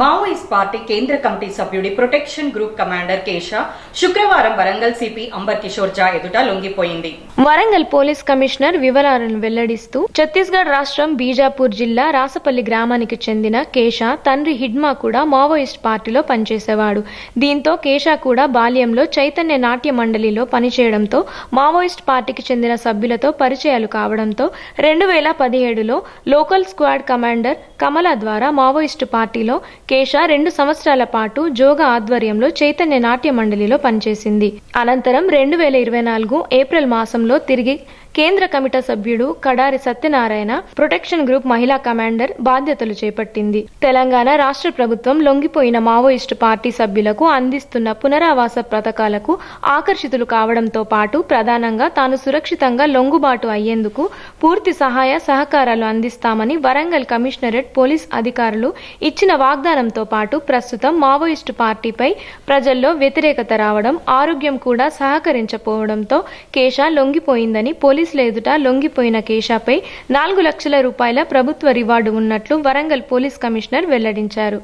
Maoist party కేంద్ర committee సభ్యుడి protection group commander కేశ శుక్రవారం వరంగల్ సిపి అంబర్ కిషోర్ జా ఎదుట లొంగిపోయింది. వరంగల్ పోలీస్ కమిషనర్ వివరాలను వెల్లడిస్తూ ఛత్తీస్గఢ్ రాష్ట్రం బీజాపూర్ జిల్లా రాసపల్లి గ్రామానికి చెందిన కేశ తండ్రి హిడ్మా కూడా మావోయిస్ట్ పార్టీలో పనిచేసేవాడు. దీంతో కేశ కూడా బాల్యంలో చైతన్య నాట్య మండలిలో పనిచేయడంతో మావోయిస్ట్ పార్టీకి చెందిన సభ్యులతో పరిచయాలు కావడంతో రెండు వేల పదిహేడులో లోకల్ స్క్వాడ్ కమాండర్ కమల ద్వారా మావోయిస్టు పార్టీలో కేశ రెండు సంవత్సరాల పాటు జోగ ఆధ్వర్యంలో చైతన్య నాట్య మండలిలో పనిచేసింది. అనంతరం రెండు వేల ఇరవై నాలుగు ఏప్రిల్ మాసంలో తిరిగి కేంద్ర కమిటీ సభ్యుడు కడారి సత్యనారాయణ ప్రొటెక్షన్ గ్రూప్ మహిళా కమాండర్ బాధ్యతలు చేపట్టింది. తెలంగాణ రాష్ట్ర ప్రభుత్వం లొంగిపోయిన మావోయిస్టు పార్టీ సభ్యులకు అందిస్తున్న పునరావాస పథకాలకు ఆకర్షితులు కావడంతో పాటు ప్రధానంగా తాను సురక్షితంగా లొంగుబాటు అయ్యేందుకు పూర్తి సహాయ సహకారాలు అందిస్తామని వరంగల్ కమిషనరేట్ పోలీస్ అధికారులు ఇచ్చిన వాగ్దానంతో పాటు ప్రస్తుతం మావోయిస్టు పార్టీపై ప్రజల్లో వ్యతిరేకత రావడం ఆరోగ్యం కూడా సహకరించపోవడంతో కేశ లొంగిపోయిందని పోలీస్ పోలీసుల ఎదుట లొంగిపోయిన కేశాపై నాలుగు లక్షల రూపాయల ప్రభుత్వ రివార్డు ఉన్నట్లు వరంగల్ పోలీస్ కమిషనర్ వెల్లడించారు.